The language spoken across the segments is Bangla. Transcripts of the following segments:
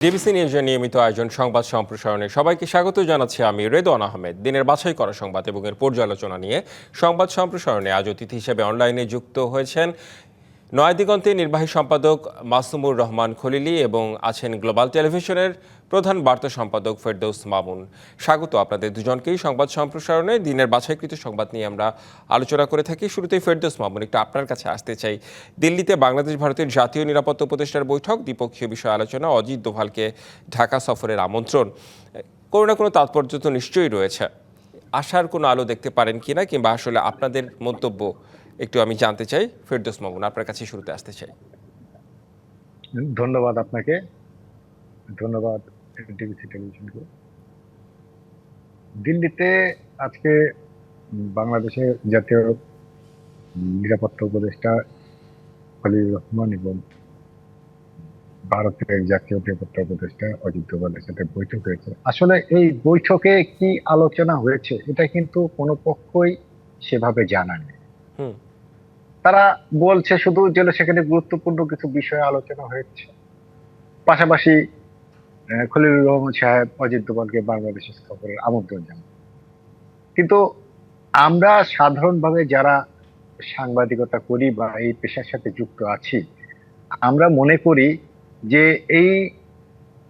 ডিবিসি নিউজের নিয়মিত আয়োজন সংবাদ সম্প্রসারণে সবাইকে স্বাগত জানাচ্ছি আমি রেদওয়ান আহমেদ। দিনের বাছাই করা সংবাদ এবং এর পর্যালোচনা নিয়ে সংবাদ সম্প্রসারণে আজ অতিথি হিসেবে অনলাইনে যুক্ত হয়েছেন নয়াদিগন্তের নির্বাহী সম্পাদক মাসুমুর রহমান খলিলি এবং আছেন গ্লোবাল টেলিভিশনের প্রধান বার্তা সম্পাদক ফেরদৌস মামুন। স্বাগত আপনাদের দুজনকেই সংবাদ সম্প্রসারণে। দিনের বাছাইকৃত সংবাদ নিয়ে আমরা আলোচনা করে থাকি। শুরুতেই ফেরদৌস মামুন, একটু আপনার কাছে আসতে চাই। দিল্লিতে বাংলাদেশ ভারতের জাতীয় নিরাপত্তা উপদেষ্টার বৈঠক, দ্বিপক্ষীয় বিষয় আলোচনা, অজিত দোভালকে ঢাকা সফরের আমন্ত্রণ। কোনো না কোনো তাৎপর্য তো নিশ্চয়ই রয়েছে। আশার কোনো আলো দেখতে পারেন কিনা কিংবা আসলে আপনাদের মন্তব্য একটু আমি জানতে চাই। ফেরদৌস মামুন, আপনার কাছে শুরুতে আসতে চাই। ধন্যবাদ আপনাকে। ধন্যবাদ টিভিসি টেলিভিশনকে দিল্লিতে আজকে বাংলাদেশের জাতীয় নিরাপত্তা উপদেষ্টা খলিল রহমান এবং ভারতের জাতীয় নিরাপত্তা উপদেষ্টা অজিত দোভালের সাথে বৈঠক হয়েছে। আসলে এই বৈঠকে কি আলোচনা হয়েছে এটা কিন্তু কোনো পক্ষই সেভাবে জানা নেই। হুম। তারা বলছে শুধু যেন সেখানে গুরুত্বপূর্ণ কিছু বিষয়ে আলোচনা হয়েছে। পাশাপাশি খলিলুর রহমান সাহেব, অজিত দোভালকে বাংলাদেশের সফরের আমন্ত্রণ জানান কিন্তু আমরা সাধারণভাবে যারা সাংবাদিকতা করি বা এই পেশার সাথে যুক্ত আছি, আমরা মনে করি যে এই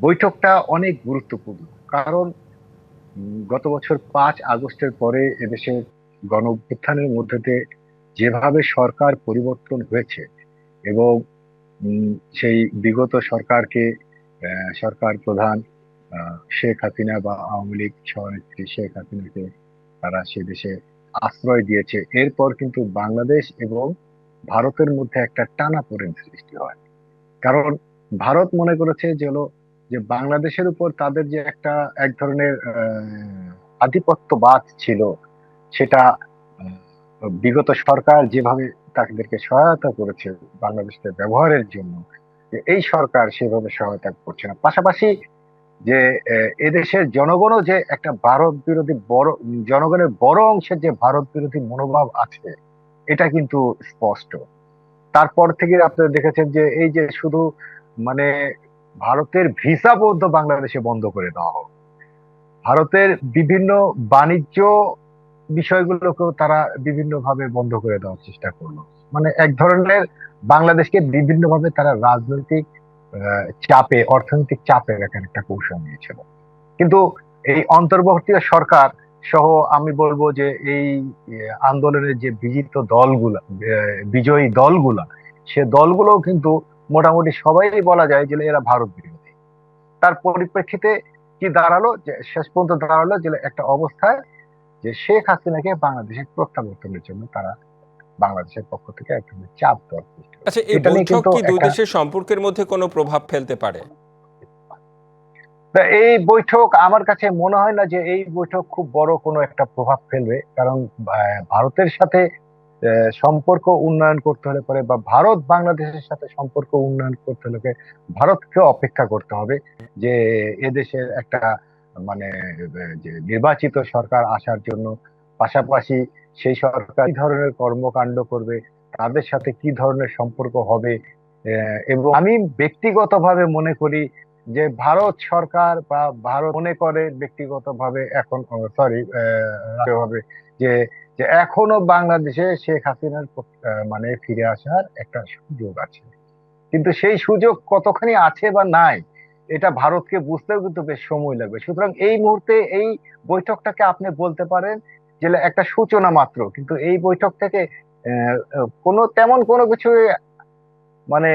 বৈঠকটা অনেক গুরুত্বপূর্ণ। কারণ গত বছর পাঁচ আগস্টের পরে এদেশের গণ অভ্যুত্থানের মধ্যে যেভাবে সরকার পরিবর্তন হয়েছে এবং সেই বিগত সরকারকে সরকার প্রধান শেখ হাসিনা বা আওয়ামী লীগ সভানেত্রী শেখ হাসিনাকে তারা সে দেশে আশ্রয় দিয়েছে। এরপর কিন্তু বাংলাদেশ এবং ভারতের মধ্যে একটা টানাপোড়েন সৃষ্টি হয়। কারণ ভারত মনে করেছে যে হলো যে বাংলাদেশের উপর তাদের যে একটা এক ধরনের আধিপত্যবাদ ছিল, সেটা বিগত সরকার যেভাবে তাদেরকে সহায়তা করেছে বাংলাদেশকে ব্যবহারের জন্য এই সরকার সেভাবে সহায়তা করছে না। পাশাপাশি যে এদেশের জনগণও যে একটা ভারত বিরোধী বড়, জনগণের বড় অংশের যে ভারত বিরোধী মনোভাব আছে, এটা কিন্তু স্পষ্ট। তারপর থেকে আপনারা দেখেছেন যে, এই যে শুধু মানে ভারতের ভিসা বন্ধ বাংলাদেশে বন্ধ করে দেওয়া হোক। ভারতের বিভিন্ন বাণিজ্য বিষয়গুলোকেও তারা বিভিন্নভাবে বন্ধ করে দেওয়ার চেষ্টা করল। মানে এক ধরনের বাংলাদেশকে বিভিন্ন ভাবে তারা রাজনৈতিক চাপে, অর্থনৈতিক চাপে রাখার একটা কৌশল নিয়েছিল। কিন্তু এই অন্তর্বর্তী সরকার সহ আমি বলব যে এই আন্দোলনের যে বিজিত দলগুলা বিজয়ী দলগুলা, সে দলগুলো কিন্তু মোটামুটি সবাই বলা যায় যে এরা ভারত বিরোধী। তার পরিপ্রেক্ষিতে কি দাঁড়াল? যে শেষ পর্যন্ত দাঁড়াল যে একটা অবস্থায় যে শেখ হাসিনাকে বাংলাদেশে প্রত্যাবর্তনের জন্য তারা বাংলাদেশের পক্ষ থেকে একটা চাপ দেওয়ার চেষ্টা আচ্ছা এই বৈঠক কি দুই দেশের সম্পর্কের মধ্যে কোনো প্রভাব ফেলতে পারে? এই বৈঠক আমার কাছে মনে হয় না যে এই বৈঠক খুব বড় কোনো একটা প্রভাব ফেলবে। কারণ ভারতের সাথে সম্পর্ক উন্নয়ন করতে হলে পরে বা ভারত বাংলাদেশের সাথে সম্পর্ক উন্নয়ন করতে হলে ভারতকে অপেক্ষা করতে হবে যে এদেশের একটা মানে যে নির্বাচিত সরকার আসার জন্য। পাশাপাশি সেই সরকার কি ধরনের কর্মকাণ্ড করবে? তাদের সাথে কি ধরনের সম্পর্ক হবে? এবং আমি ব্যক্তিগতভাবে মনে করি যে ভারত সরকার বা ভারত মনে করে ব্যক্তিগতভাবে এখন সরি ভাবে যে যে এখনও বাংলাদেশে শেখ হাসিনার মানে ফিরে আসার একটা সুযোগ আছে। কিন্তু সেই সুযোগ কতখানি আছে বা নাই, এটা ভারতকে বুঝতেও কিন্তু বেশ সময় লাগবে। সুতরাং এই মুহূর্তে এই বৈঠকটাকে আপনি বলতে পারেন যে একটা সূচনা মাত্র, কিন্তু এই বৈঠক থেকে কোনো তেমন কোনো কিছু মানে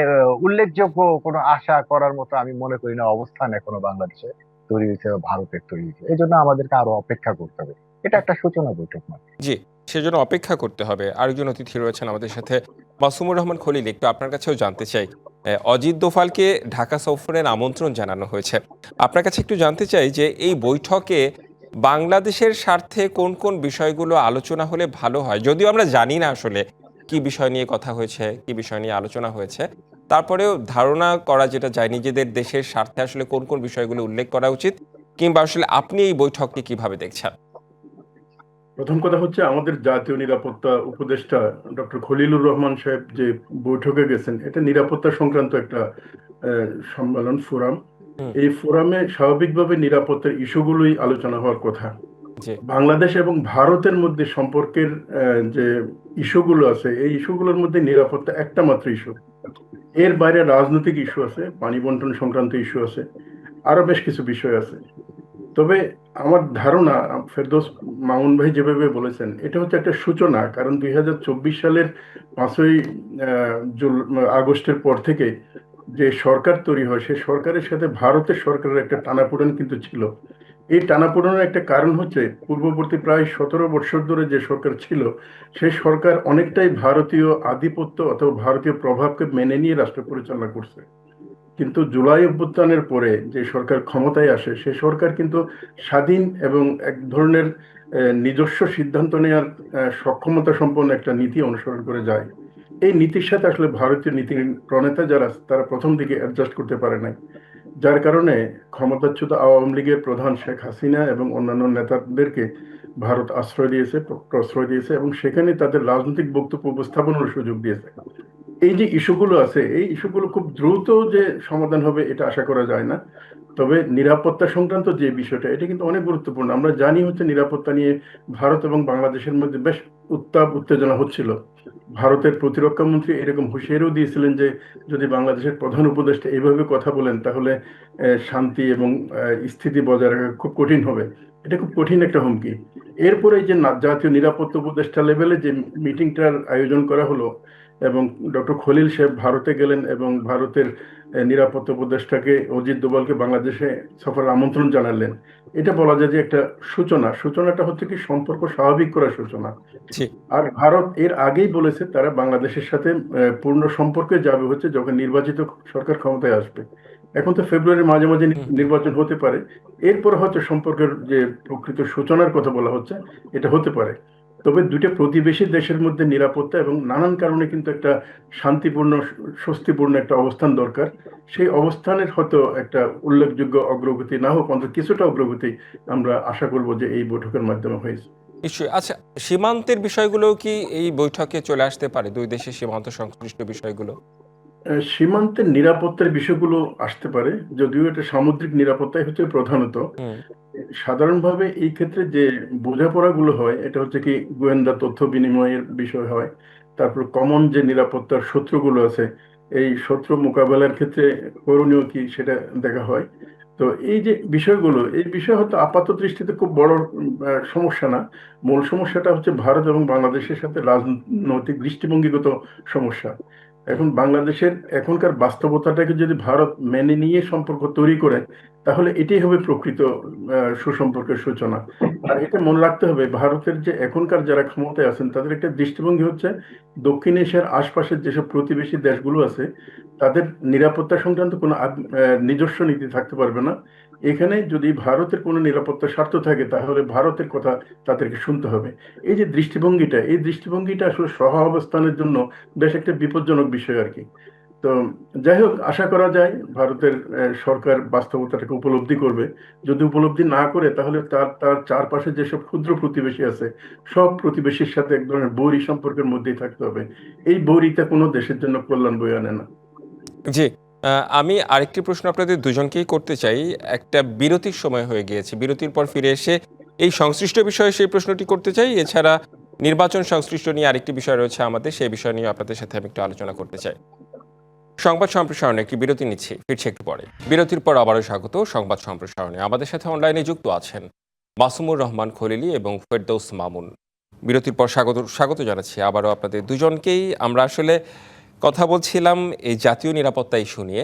উল্লেখযোগ্য কোনো আশা করার মতো আমি মনে করি না অবস্থান এখনও বাংলাদেশে তৈরি হয়েছে ভারতের তৈরি হয়েছে। এই জন্য আমাদেরকে আরও অপেক্ষা করতে হবে। এটা একটা সূচনা বৈঠক মাত্র। জি, সেজন্য অপেক্ষা করতে হবে। আরেকজন অতিথি রয়েছেন আমাদের সাথে, মাসুমুর রহমান খলিল, একটু আপনার কাছেও জানতে চাই। অজিত দোফালকে ঢাকা সফরের আমন্ত্রণ জানানো হয়েছে। আপনার কাছে একটু জানতে চাই যে এই বৈঠকে বাংলাদেশের স্বার্থে কোন কোন বিষয়গুলো আলোচনা হলে ভালো হয়? যদিও আমরা জানি না আসলে কি বিষয় নিয়ে কথা হয়েছে, কি বিষয় নিয়ে আলোচনা হয়েছে। তারপরেও ধারণা করা যেটা যায়, নিজেদের দেশের স্বার্থে আসলে কোন কোন বিষয়গুলো উল্লেখ করা উচিত কিংবা আসলে আপনি এই বৈঠককে কীভাবে দেখছেন? প্রথম কথা হচ্ছে আমাদের জাতীয় নিরাপত্তা উপদেষ্টা ডক্টর খলিলুর রহমান সাহেব যে বৈঠকে গেছেন, এটা নিরাপত্তা সংক্রান্ত একটা সম্মেলন, ফোরাম। এই ফোরামে স্বাভাবিকভাবে নিরাপত্তার ইস্যুগুলোই আলোচনা হওয়ার কথা। বাংলাদেশ এবং ভারতের মধ্যে সম্পর্কের যে ইস্যুগুলো আছে এই ইস্যুগুলোর মধ্যে নিরাপত্তা একটা মাত্র ইস্যু। এর বাইরে রাজনৈতিক ইস্যু আছে পানি বন্টন সংক্রান্ত ইস্যু আছে আরও বেশ কিছু বিষয় আছে। তবে আমার ধারণা ফেরদৌস মামুন ভাই যেভাবে বলেছেন এটা হচ্ছে একটা সূচনা কারণ দুই হাজার চব্বিশ সালের পাঁচই আগস্টের পর থেকে যে সরকার তৈরি হয় সেই সরকারের সাথে ভারতের সরকারের একটা টানাপোড়েন কিন্তু ছিল। এই টানাপোড়েনের একটা কারণ হচ্ছে, পূর্ববর্তী প্রায় সতেরো বছর ধরে যে সরকার ছিল সেই সরকার অনেকটাই ভারতীয় আধিপত্য অথবা ভারতীয় প্রভাবকে মেনে নিয়ে রাষ্ট্র পরিচালনা করছে। কিন্তু জুলাই অভ্যুত্থানের পরে যে সরকার ক্ষমতায় আসে, সে সরকার কিন্তু স্বাধীন এবং এক ধরনের নিজস্ব সিদ্ধান্ত নেওয়ার সক্ষমতা সম্পন্ন একটা নীতি অনুসরণ করে যায়। এই নীতির সাথে আসলে ভারতীয় নীতি প্রণেতা যারা, তারা প্রথম দিকে অ্যাডজাস্ট করতে পারে নাই। যার কারণে ক্ষমতাচ্যুত আওয়ামী লীগের প্রধান শেখ হাসিনা এবং অন্যান্য নেতাদেরকে ভারত আশ্রয় দিয়েছে, প্রশ্রয় দিয়েছে এবং সেখানে তাদের রাজনৈতিক বক্তব্য উপস্থাপনের সুযোগ দিয়েছে। এই যে ইস্যুগুলো আছে, এই ইস্যুগুলো খুব দ্রুত যে সমাধান হবে এটা আশা করা যায় না। তবে নিরাপত্তা সংক্রান্ত যে বিষয়টা, এটা কিন্তু অনেক গুরুত্বপূর্ণ। আমরা জানি হচ্ছে নিরাপত্তা নিয়ে ভারত এবং বাংলাদেশের মধ্যে বেশ উত্তাপ, উত্তেজনা হচ্ছিল। ভারতের প্রতিরক্ষা মন্ত্রী এরকম হুঁশিয়ারিও দিয়েছিলেন যে, যদি বাংলাদেশের প্রধান উপদেষ্টা এইভাবে কথা বলেন, তাহলে শান্তি এবং স্থিতি বজায় রাখা খুব কঠিন হবে। এটা খুব কঠিন একটা হুমকি। এরপরে যে জাতীয় নিরাপত্তা উপদেষ্টা লেভেলে যে মিটিংটার আয়োজন করা হলো এবং ডক্টর খলিল সাহেব ভারতে গেলেন এবং ভারতের নিরাপত্তা উপদেষ্টাকে অজিত দোভালকে বাংলাদেশে সফরের আমন্ত্রণ জানালেন। এটা বলা যায় যে একটা সূচনা। সূচনাটা হচ্ছে কি সম্পর্ক স্বাভাবিক করার সূচনা। আর ভারত এর আগেই বলেছে তারা বাংলাদেশের সাথে পূর্ণ সম্পর্কে যাবে হচ্ছে যখন নির্বাচিত সরকার ক্ষমতায় আসবে। এখন তো ফেব্রুয়ারির মাঝে মাঝে নির্বাচন হতে পারে। এরপর হয়তো সম্পর্কের যে প্রকৃত সূচনার কথা বলা হচ্ছে এটা হতে পারে। তবে দুটো প্রতিবেশী দেশের মধ্যে নিরাপত্তা এবং নানান কারণে কিন্তু একটা শান্তিপূর্ণ, স্বস্তিপূর্ণ একটা অবস্থান দরকার। সেই অবস্থানের হয়তো একটা উল্লেখযোগ্য অগ্রগতি না হোক, অন্তত কিছুটা অগ্রগতি আমরা আশা করব যে এই বৈঠকের মাধ্যমে হয়েছে নিশ্চয়ই। আচ্ছা সীমান্তের বিষয়গুলো কি এই বৈঠকে চলে আসতে পারে, দুই দেশের সীমান্ত সংশ্লিষ্ট বিষয়গুলো? সীমান্তের নিরাপত্তার বিষয়গুলো আসতে পারে যদিও এটা সামুদ্রিক নিরাপত্তাই হচ্ছে প্রধানত। সাধারণভাবে এই ক্ষেত্রে যে বোঝাপড়াগুলো হয় এটা হচ্ছে কি গোয়েন্দা তথ্য বিনিময়ের বিষয় হয় তারপর কমন যে নিরাপত্তার সূত্রগুলো আছে এই শত্রু মোকাবেলার ক্ষেত্রে করণীয় কি সেটা দেখা হয়। তো এই যে বিষয়গুলো এই বিষয় হয়তো আপাত দৃষ্টিতে খুব বড় সমস্যা না। মূল সমস্যাটা হচ্ছে ভারত এবং বাংলাদেশের সাথে রাজনৈতিক দৃষ্টিভঙ্গিগত সমস্যা। এখন বাংলাদেশের এখনকার বাস্তবতাটাকে যদি ভারত মেনে নিয়ে সম্পর্ক তৈরি করে, তাহলে এটাই হবে প্রকৃত সুসম্পর্কের সূচনা। আর এটা মনে রাখতে হবে, ভারতের যে এখনকার যারা ক্ষমতায় আছেন, তাদের একটা দৃষ্টিভঙ্গি হচ্ছে দক্ষিণ এশিয়ার আশপাশের যেসব প্রতিবেশী দেশগুলো আছে তাদের নিরাপত্তা সংক্রান্ত কোনো নিজস্ব নীতি থাকতে পারবে না। এখানে যদি ভারতের কোনো নিরাপত্তা স্বার্থ থাকে, তাহলে ভারতের কথা তাদেরকে শুনতে হবে। এই যে দৃষ্টিভঙ্গিটা, এই দৃষ্টিভঙ্গিটা আসলে সহ অবস্থানের জন্য বেশ একটা বিপজ্জনক বিষয় আর কি। তো যাই হোক, আশা করা যায় ভারতের সরকার বাস্তবতাটাকে উপলব্ধি করবে। যদি উপলব্ধি না করে, তাহলে তার তার চারপাশে যেসব ক্ষুদ্র প্রতিবেশী আছে, সব প্রতিবেশীর সাথে এক ধরনের বৈরী সম্পর্কের মধ্যেই থাকতে হবে। এই বৈরিতা কোনো দেশের জন্য কল্যাণ বয়ে আনে না। জি আমি আরেকটি প্রশ্ন আপনাদের দুজনকেই করতে চাই। একটা বিরতির সময় হয়ে গিয়েছে। বিরতির পর ফিরে এসে এই সংশ্লিষ্ট বিষয়ে সেই প্রশ্নটি করতে চাই। এছাড়া নির্বাচন সংশ্লিষ্ট নিয়ে আরেকটি বিষয় রয়েছে আমাদের। সেই বিষয় নিয়ে আপনাদের সাথে আমি একটু আলোচনা করতে চাই। সংবাদ সম্প্রসারণে একটি বিরতি নিচ্ছি। ফিরছি একটু পরে। বিরতির পর আবারও স্বাগত সংবাদ সম্প্রসারণে। আমাদের সাথে অনলাইনে যুক্ত আছেন মাসুমুর রহমান খলিলি এবং ফেরদৌস মামুন। বিরতির পর স্বাগত স্বাগত জানাচ্ছি। আবারও আপনাদের দুজনকেই। আমরা আসলে কথা বলছিলাম এই জাতীয় নিরাপত্তা ইস্যু নিয়ে।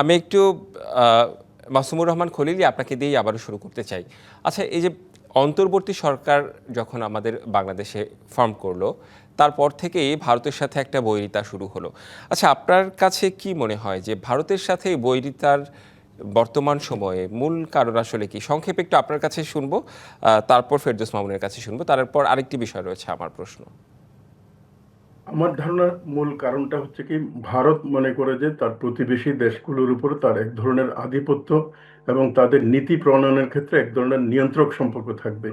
আমি একটু মাসুমুর রহমান খলিলি আপনাকে দিয়েই আবারও শুরু করতে চাই। আচ্ছা এই যে অন্তর্বর্তী সরকার যখন আমাদের বাংলাদেশে ফর্ম করল, তারপর থেকেই ভারতের সাথে একটা বৈরিতা শুরু হলো। আচ্ছা আপনার কাছে কি মনে হয় যে ভারতের সাথে বৈরিতার বর্তমান সময়ে মূল কারণ আসলে কি? সংক্ষেপে একটু আপনার কাছে শুনব তারপর ফেরদোস মামুনের কাছে শুনব, তারপর আরেকটি বিষয় রয়েছে আমার প্রশ্ন। আমার ধারণার মূল কারণটা হচ্ছে কি, ভারত মনে করে যে তার প্রতিবেশী দেশগুলোর উপর তার এক ধরনের আধিপত্য এবং তাদের নীতি প্রণয়নের ক্ষেত্রে এক ধরনের নিয়ন্ত্রক সম্পর্ক থাকবে।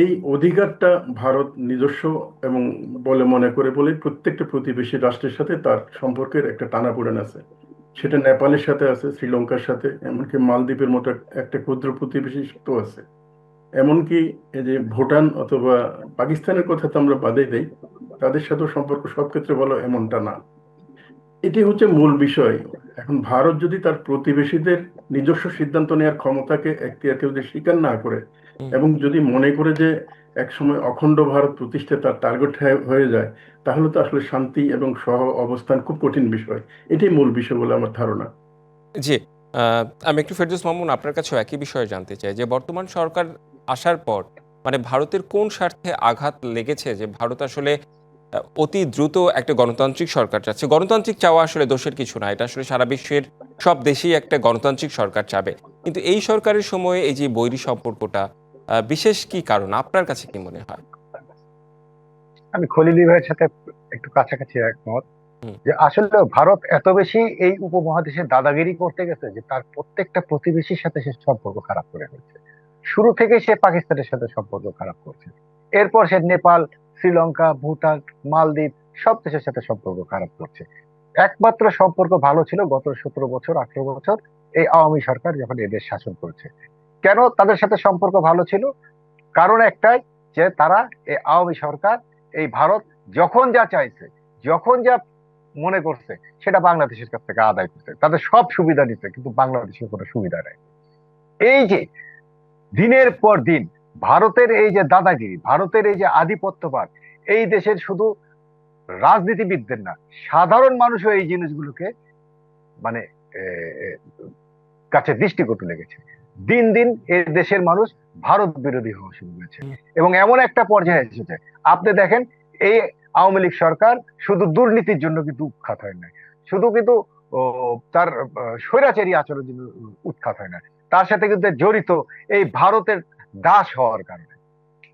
এই অধিকারটা ভারত নিজস্ব এবং বলে মনে করে বলে প্রত্যেকটা প্রতিবেশী রাষ্ট্রের সাথে তার সম্পর্কের একটা টানাপোড়েন আছে। সেটা নেপালের সাথে আছে, শ্রীলঙ্কার সাথে, এমনকি মালদ্বীপের মতো একটা ক্ষুদ্র প্রতিবেশী তো আছে। এমনকি এই যে ভুটান অথবা পাকিস্তানের কথা তো আমরা বাদে দেই তাদের সাথেও সম্পর্ক সব ক্ষেত্রে ভালো এমনটা না। এটি হচ্ছে মূল বিষয়। এখন ভারত যদি তার প্রতিবেশীদের নিজস্ব সিদ্ধান্ত নেওয়ার ক্ষমতাকে এখতিয়ারকে যদি স্বীকার না করে এবং যদি মনে করে যে একসময় অখণ্ড ভারত প্রতিষ্ঠা তার টার্গেট হয়ে যায় তাহলে তো আসলে শান্তি এবং সহ অবস্থান খুব কঠিন বিষয়। এটাই মূল বিষয় বলে আমার ধারণা। জি আহ, আমি একটু ফেরদৌস মামুন আপনার কাছেও একই বিষয়ে জানতে চাই যে বর্তমান সরকার আসার পর মানে ভারতের কোন স্বার্থে আঘাত লেগেছে? যে ভারত আসলে অতি দ্রুত একটা গণতান্ত্রিক সরকার চাচ্ছে। গণতান্ত্রিক চাওয়া আসলে দোষের কিছু না এটা আসলে সারা বিশ্বের সব দেশেই একটা গণতান্ত্রিক সরকার চাবে। কিন্তু এই সরকারের সময়ে এই যে বৈরী সম্পর্কটা বিশেষ কি কারণ? আপনার কাছে কি মনে হয়? আমি খলিলি ভাইয়ের সাথে একটু কাছাকাছি একমত যে আসলে ভারত এত বেশি এই উপমহাদেশে দাদাগিরি করতে গেছে যে তার প্রত্যেকটা প্রতিবেশীর সাথে সে সম্পর্ক খারাপ করে ফেলছে। শুরু থেকে সে পাকিস্তানের সাথে সম্পর্ক খারাপ করছে। এরপর সে নেপাল শ্রীলঙ্কা, ভুটান, মালদ্বীপ, সব দেশের সাথে সম্পর্ক খারাপ করছে। একমাত্র সম্পর্ক ভালো ছিল গত সতেরো বছর, আঠারো বছর, এই আওয়ামী সরকার যখন এদের শাসন করছে। কেন তাদের সাথে সম্পর্ক ভালো ছিল? কারণ একটাই, যে তারা এই আওয়ামী সরকার, এই ভারত যখন যা চাইছে, যখন যা মনে করছে, সেটা বাংলাদেশের কাছ থেকে আদায় করছে। তাদের সব সুবিধা নিচ্ছে কিন্তু বাংলাদেশের কোনো সুবিধা নেই। এই যে দিনের পর দিন ভারতের এই যে দাদাগিরি ভারতের এই যে আধিপত্যবাদ এই দেশের শুধু রাজনীতিবিদদের না সাধারণ মানুষও এই জিনিসগুলোকে মানে কাছে দৃষ্টিকটু লেগেছে। দিন দিন এই দেশের মানুষ ভারত বিরোধী হওয়া শুরু করেছে। এবং এমন একটা পর্যায়ে এসেছে আপনি দেখেন এই আওয়ামী লীগ সরকার শুধু দুর্নীতির জন্য কিন্তু উৎখাত হয় না শুধু কিন্তু তার স্বৈরাচারী আচরণের জন্য উৎখাত হয় না তার সাথে কিন্তু জড়িত এই ভারতের দাস হওয়ার কারণে।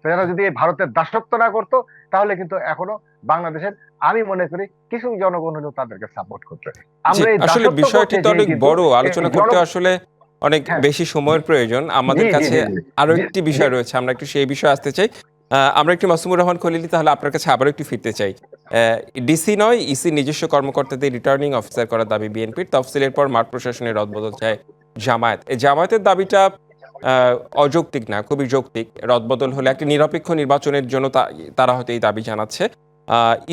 তো যদি ভারতের দাসত্ব না করতো তাহলে কিন্তু এখনও বাংলাদেশের আমি মনে করি কিছু জনগণ হলেও তাদেরকে সাপোর্ট করতে। আমরা আসলে বিষয়টি তো অনেক বড়। আলোচনা করতে আসলে অনেক হ্যাঁ। বেশি সময়ের প্রয়োজন। আমাদের কাছে। আরও একটি বিষয় রয়েছে। আমরা একটু সেই বিষয়ে আসতে চাই। আমরা একটু মাসুমুর রহমান খলিলি তাহলে আপনার কাছে আবারও একটু ফিরতে চাই। ডিসি নয় ইসি নিজস্ব কর্মকর্তাদের রিটার্নিং অফিসার করার দাবি বিএনপির। তফসিলের পর মাঠ প্রশাসনের রদবদল চায় জামায়াত। এই জামায়াতের দাবিটা অযৌক্তিক না, খুবই যৌক্তিক। রদবদল হলে একটি নিরপেক্ষ নির্বাচনের জন্য তারা হয়তো এই দাবি জানাচ্ছে।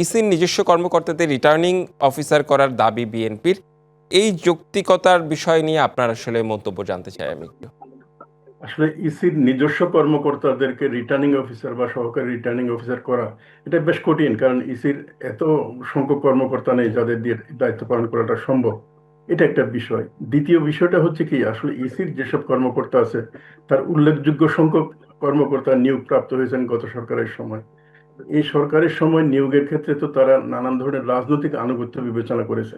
ইসির নিজস্ব কর্মকর্তাদের রিটার্নিং অফিসার করার দাবি বিএনপির। এই যৌক্তিকতার বিষয় নিয়ে আপনার আসলে মন্তব্য জানতে চাই আমি একটু। আসলে ইসির নিজস্ব কর্মকর্তাদেরকে রিটার্নিং অফিসার বা সহকারী রিটার্নিং অফিসার করা, এটা বেশ কঠিন। কারণ ইসির এত সংখ্যক কর্মকর্তা নেই যাদের দিয়ে দায়িত্ব পালন করাটা সম্ভব। এটা একটা বিষয়। দ্বিতীয় বিষয়টা হচ্ছে কি আসলে ইসির যেসব কর্মকর্তা আছে তার উল্লেখযোগ্য সংখ্যক কর্মকর্তা নিয়োগ প্রাপ্ত হয়েছেন গত সরকারের সময়। এই সরকারের সময় নিয়োগের ক্ষেত্রে তো তারা নানান ধরনের রাজনৈতিক আনুগত্য বিবেচনা করেছে।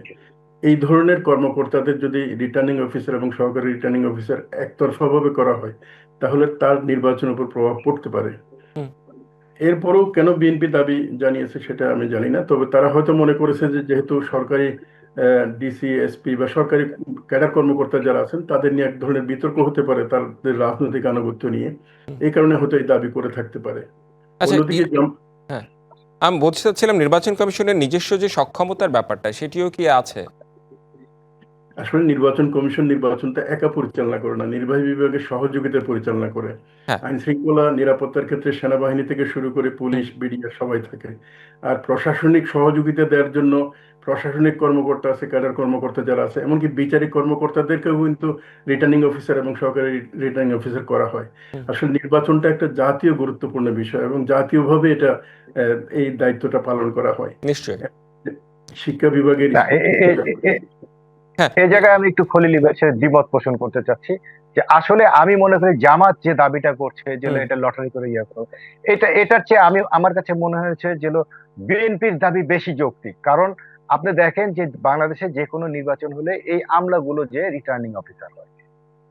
এই ধরনের কর্মকর্তাদের যদি রিটার্নিং অফিসার এবং সহকারী রিটার্নিং অফিসার একতরফাভাবে করা হয় তাহলে তার নির্বাচনের উপর প্রভাব পড়তে পারে। এরপরও কেন বিএনপি দাবি জানিয়েছে সেটা আমি জানি না তবে তারা হয়তো মনে করেছে যে যেহেতু সরকারি ডিসি এসপি বা সরকারি ক্যাডার কর্মকর্তা যারা আছেন তাদের নিয়ে এক ধরনের বিতর্ক হতে পারে তাদের রাজনৈতিক আনুগত্য নিয়ে। এই কারণে হয়তো এই দাবি করে থাকতে পারে। আচ্ছা অন্যদিকে আমি বলতে চাচ্ছিলাম নির্বাচন কমিশনের নিজস্ব যে সক্ষমতার ব্যাপারটা সেটিও কি আছে? আসলে নির্বাচন কমিশন নির্বাচনটা একা পরিচালনা করে না নির্বাহী বিভাগের সহযোগিতায় পরিচালনা করে। হ্যাঁ। আইন শৃঙ্খলা নিরাপত্তার ক্ষেত্রে সেনাবাহিনী থেকে শুরু করে পুলিশ বিডিআর সবাই থাকে। আর প্রশাসনিক সহযোগিতা দেওয়ার জন্য প্রশাসনিক কর্মকর্তা আছে ক্যাডার কর্মকর্তা যারা আছে এমনকি বিচারিক কর্মকর্তাদেরকেও কিন্তু রিটার্নিং অফিসার এবং সহকারী রিটার্নিং অফিসার করা হয়। আসলে নির্বাচনটা একটা জাতীয় গুরুত্বপূর্ণ বিষয় এবং জাতীয়ভাবে এটা এই দায়িত্বটা পালন করা হয়। নিশ্চয়ই। শিক্ষা বিভাগের না, এ- এ- এ- এ- হ্যাঁ। এই জায়গায় আমি একটু খলিলি দ্বিমত পোষণ করতে চাচ্ছি যে আসলে আমি মনে করি জামাত যে দাবিটা করছে যে এটা লটারি করে ইয়ে করো এটা এটার চেয়ে আমি আমার কাছে মনে হয়েছে যে বিএনপির দাবি বেশি যৌক্তিক। কারণ আপনি দেখেন যে বাংলাদেশে যে কোনো নির্বাচন হলে এই আমলাগুলো যে রিটার্নিং অফিসার হয়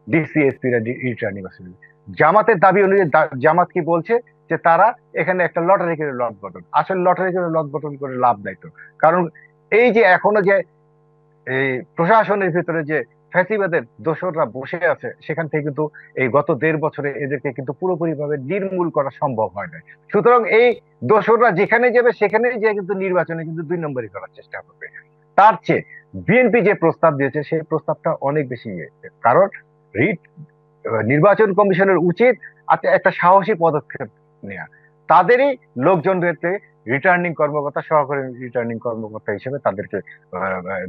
ডিসিএসপি রিটার্নিং অফিসার জামাতের দাবি অনুযায়ী জামাত কি বলছে যে তারা এখানে একটা লটারি করে লট বটন আসলে লটারি করে লট বটন করে লাভ নাই তো। কারণ এই যে এখনও যে এই প্রশাসনের ভিতরে যে ফ্যাসিবাদের দোসররা বসে আছে, সেখান থেকে কিন্তু এই গত দেড় বছরে এদেরকে কিন্তু পুরোপুরি ভাবে নির্মূল করা সম্ভব হয় না সুতরাং এই দোসররা যেখানে যাবে সেখানে যে কিন্তু নির্বাচনে কিন্তু দুই নম্বরই করার চেষ্টা করবে। তার চেয়ে বিএনপি যে প্রস্তাব দিয়েছে, সেই প্রস্তাবটা অনেক বেশি ইয়ে। কারণ রিট, নির্বাচন কমিশনের উচিত একটা সাহসী পদক্ষেপ নেওয়া তাদেরই লোকজনদেরকে রিটার্নিং কর্মকর্তা, সহকারী রিটার্নিং কর্মকর্তা হিসেবে তাদেরকে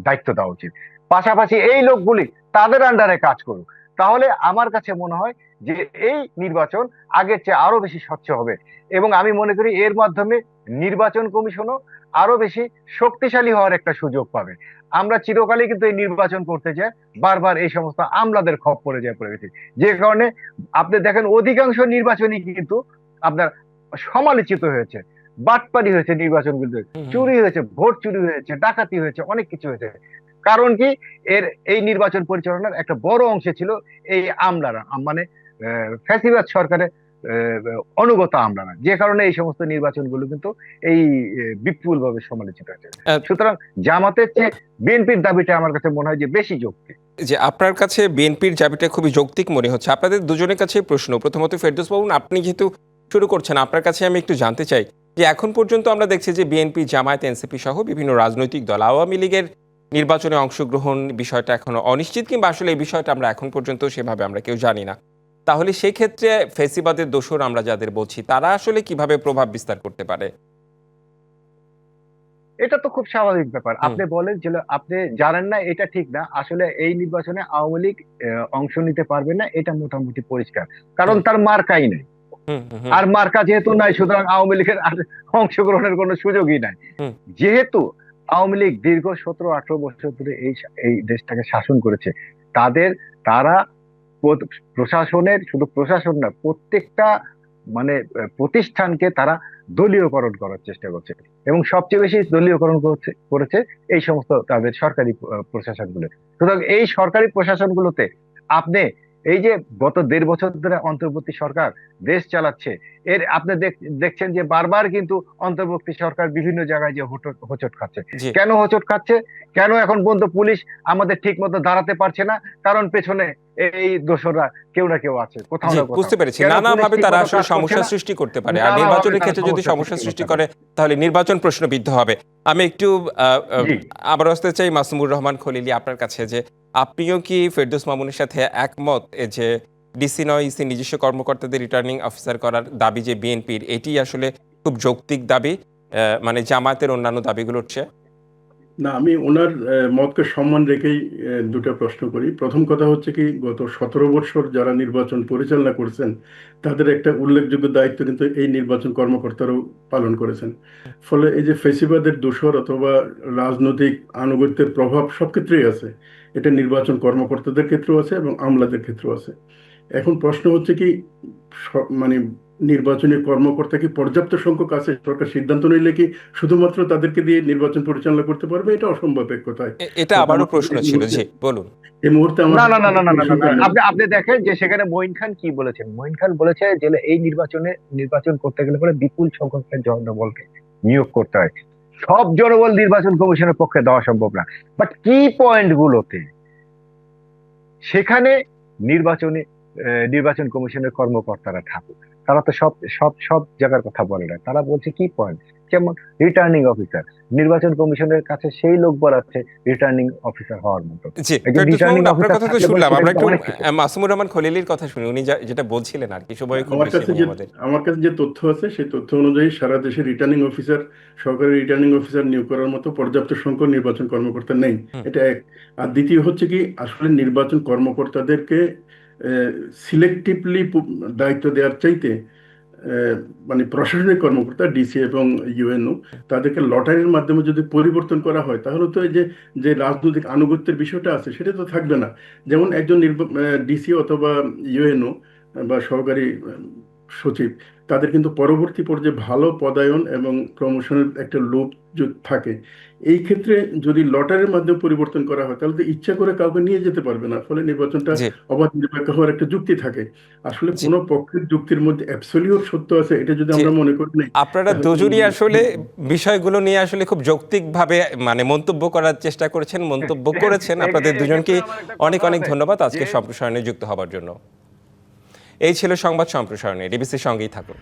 দায়িত্ব দেওয়া উচিত। পাশাপাশি এই লোকগুলি তাদের আন্ডারে কাজ করুক। তাহলে আমার কাছে মনে হয় যে এই নির্বাচন আগের চেয়ে আরও বেশি স্বচ্ছ হবে। এবং আমি মনে করি এর মাধ্যমে নির্বাচন কমিশনও আরও বেশি শক্তিশালী হওয়ার একটা সুযোগ পাবে। আমরা চিরকালই কিন্তু এই নির্বাচন করতে যাই বারবার এই সমস্ত আমলাদের খপ পড়ে যায় পড়ে গেছে। যে কারণে আপনি দেখেন অধিকাংশ নির্বাচনই কিন্তু আপনার সমালোচিত হয়েছে। বাটপারি হয়েছে নির্বাচনগুলোতে। চুরি হয়েছে ভোট চুরি হয়েছে ডাকাতি হয়েছে অনেক কিছু হয়েছে। কারণ কি? এর এই নির্বাচন পরিচালনার একটা বড় অংশে ছিল এই আমলারা মানে ফ্যাসিবাদ সরকারের অনুগত আমলারা। যে কারণে এই সমস্ত নির্বাচনগুলো কিন্তু এই বিপুল ভাবে সমালোচিত হয়েছে। সুতরাং জামাতের চেয়ে বিএনপির দাবিটা আমার কাছে মনে হয় যে বেশি যৌক্তিক। যে আপনার কাছে বিএনপির দাবিটা খুবই যৌক্তিক মনে হচ্ছে। আপনাদের দুজনের কাছে প্রশ্ন। প্রথমত ফেরদৌস বাবু আপনি যেহেতু শুরু করছেন আপনার কাছে আমি একটু জানতে চাই যে এখন পর্যন্ত আমরা দেখছি যে বিএনপি জামায়াত এনসিপি সহ বিভিন্ন রাজনৈতিক দল আওয়ামী লীগের নির্বাচনে অংশগ্রহণ বিষয়টা এখনও অনিশ্চিত কিংবা আসলে এই বিষয়টা আমরা এখন পর্যন্ত সেভাবে আমরা কেউ জানি না। তাহলে সেই ক্ষেত্রে ফেসিবাদের দোষর আমরা যাদের বলছি তারা আসলে কীভাবে প্রভাব বিস্তার করতে পারে? এটা তো খুব স্বাভাবিক ব্যাপার। আপনি বলেন যে আপনি জানেন না এটা ঠিক না আসলে এই নির্বাচনে আওয়ামী লীগ অংশ নিতে পারবে না এটা মোটামুটি পরিষ্কার। কারণ তার মার্কাই নেই। আর মার্কা যেহেতু নাই সুতরাং আওয়ামী লীগের আর অংশগ্রহণের কোনো সুযোগই নাই। যেহেতু আওয়ামী লীগ দীর্ঘ সতেরো, আঠারো বছর ধরে এই এই দেশটাকে শাসন করেছে। তাদের, তারা প্রশাসনের, শুধু প্রশাসন না, প্রত্যেকটা মানে প্রতিষ্ঠানকে তারা দলীয়করণ করার চেষ্টা করছে। এবং সবচেয়ে বেশি দলীয়করণ করছে, করেছে এই সমস্ত তাদের সরকারি প্রশাসনগুলো। সুতরাং এই সরকারি প্রশাসনগুলোতে আপনি এই যে গত দেড় বছর ধরে অন্তর্বর্তী সরকার দেশ চালাচ্ছে এর আপনি দেখছেন যে বারবার কিন্তু অন্তর্বর্তী সরকার বিভিন্ন জায়গায় যে হোঁচট খাচ্ছে। কেন হোঁচট খাচ্ছে? কেন এখন পর্যন্ত পুলিশ আমাদের ঠিক মতো দাঁড়াতে পারছে না? কারণ পেছনে এই দোষরা কেউ না কেউ আছে কোথাও না বুঝতে পেরেছি। নানাভাবে তারা আসলে সমস্যা সৃষ্টি করতে পারে। আর নির্বাচনের ক্ষেত্রে যদি সমস্যা সৃষ্টি করে তাহলে নির্বাচন প্রশ্নবিদ্ধ হবে। আমি একটু আবার আসতে চাই মাসুমুর রহমান খলিলি আপনার কাছে যে আপনিও কি ফেরদৌস মামুনের সাথে একমত? যে ডিসি নয়, ইসি নিজস্ব কর্মকর্তাদের রিটার্নিং অফিসার করার দাবি যে বিএনপির, এটি আসলে খুব যৌক্তিক দাবি মানে জামায়াতের অন্যান্য দাবিগুলোর চেয়ে? না, আমি ওনার মতকে সম্মান রেখেই দুটো প্রশ্ন করি। প্রথম কথা হচ্ছে কি, গত সতেরো বছর যারা নির্বাচন পরিচালনা করছেন, তাদের একটা উল্লেখযোগ্য দায়িত্ব কিন্তু এই নির্বাচন কর্মকর্তারাও পালন করেছেন। ফলে এই যে ফেসিবাদের দোষর অথবা রাজনৈতিক আনুগত্যের প্রভাব সব ক্ষেত্রেই আছে। এটা নির্বাচন কর্মকর্তাদের ক্ষেত্রেও আছে এবং আমলাদের ক্ষেত্রেও আছে। এখন প্রশ্ন হচ্ছে কি মানে নির্বাচনী কর্মকর্তা কি পর্যাপ্ত সংখ্যক আছে? সরকার সিদ্ধান্ত নিলে কি শুধুমাত্র তাদেরকে দিয়ে নির্বাচন পরিচালনা করতে পারবে? এটা অসম্ভব এক কথায়। এটা আবারও প্রশ্ন ছিল জি বলুন। এই মুহূর্তে আমার না না না না। আপনি আপনি দেখেন যে সেখানে মঈন খান কি বলেছেন মঈন খান বলেছে যে এই নির্বাচনে নির্বাচন করতে গেলে পরে বিপুল সংখ্যক জনবলকে নিয়োগ করতে হয়। সব জনবল নির্বাচন কমিশনের পক্ষে দেওয়া সম্ভব না। বাট কি পয়েন্ট গুলোতে সেখানে নির্বাচনে নির্বাচন কমিশনের কর্মকর্তারা থাকুক। তারা তো সব সব সব জায়গার কথা বলে না। তারা বলছে কি পয়েন্ট যেমন রিটার্নিং অফিসার নির্বাচন কমিশনের কাছে সেই লোক বলাচ্ছে রিটার্নিং অফিসার হওয়ার মতো। আপনার officer কথা তো শুনলাম। আমরা একটু মাসুমুর রহমান খলিলির কথা শুনি উনি যেটা বলছিলেন আর কি সময় আমার কাছে যে আমার কাছে যে তথ্য আছে সেই তথ্য অনুযায়ী সারা দেশে রিটার্নিং অফিসার সরকারি রিটার্নিং অফিসার নিয়োগ করার মতো পর্যাপ্ত সংখ্যক নির্বাচন কর্মকর্তা নেই। এটা এক। আর দ্বিতীয় হচ্ছে কি আসলে নির্বাচন কর্মকর্তাদেরকে সিলেক্টিভলি দায়িত্ব দেওয়ার চাইতে মানে প্রশাসনিক কর্মকর্তা ডিসি এবং ইউএনও তাদেরকে লটারির মাধ্যমে যদি পরিবর্তন করা হয়, তাহলে তো এই যে যে রাজনৈতিক আনুগত্যের বিষয়টা আছে, সেটা তো থাকবে না। যেমন একজন ডিসি অথবা ইউএনও বা সহকারী সচিব তাদের কিন্তু পরবর্তী পর্যায়ে ভালো পদায়ন এবং প্রমোশনের একটা লোভ থাকে এই ক্ষেত্রে যদি লটারির মাধ্যমে পরিবর্তন করা হয় তাহলে তো ইচ্ছা করে কাউকে নিয়ে যেতে পারবে না। ফলে নির্বাচনটা অবাধ নিরপেক্ষ হওয়ার একটা যুক্তি থাকে। আসলে। কোনো পক্ষের যুক্তির মধ্যে অ্যাবসলিউট সত্য আছে এটা যদি আমরা মনে করি নাই আপনারা দুজনই আসলে বিষয়গুলো নিয়ে আসলে খুব যৌক্তিকভাবে মানে মন্তব্য করার চেষ্টা করেছেন মন্তব্য করেছেন। আপনাদের দুজনকে অনেক অনেক ধন্যবাদ আজকে সম্প্রসারণে যুক্ত হবার জন্য। এই ছিল সংবাদ সম্প্রসারণে। ডিবিসির সঙ্গেই থাকুন।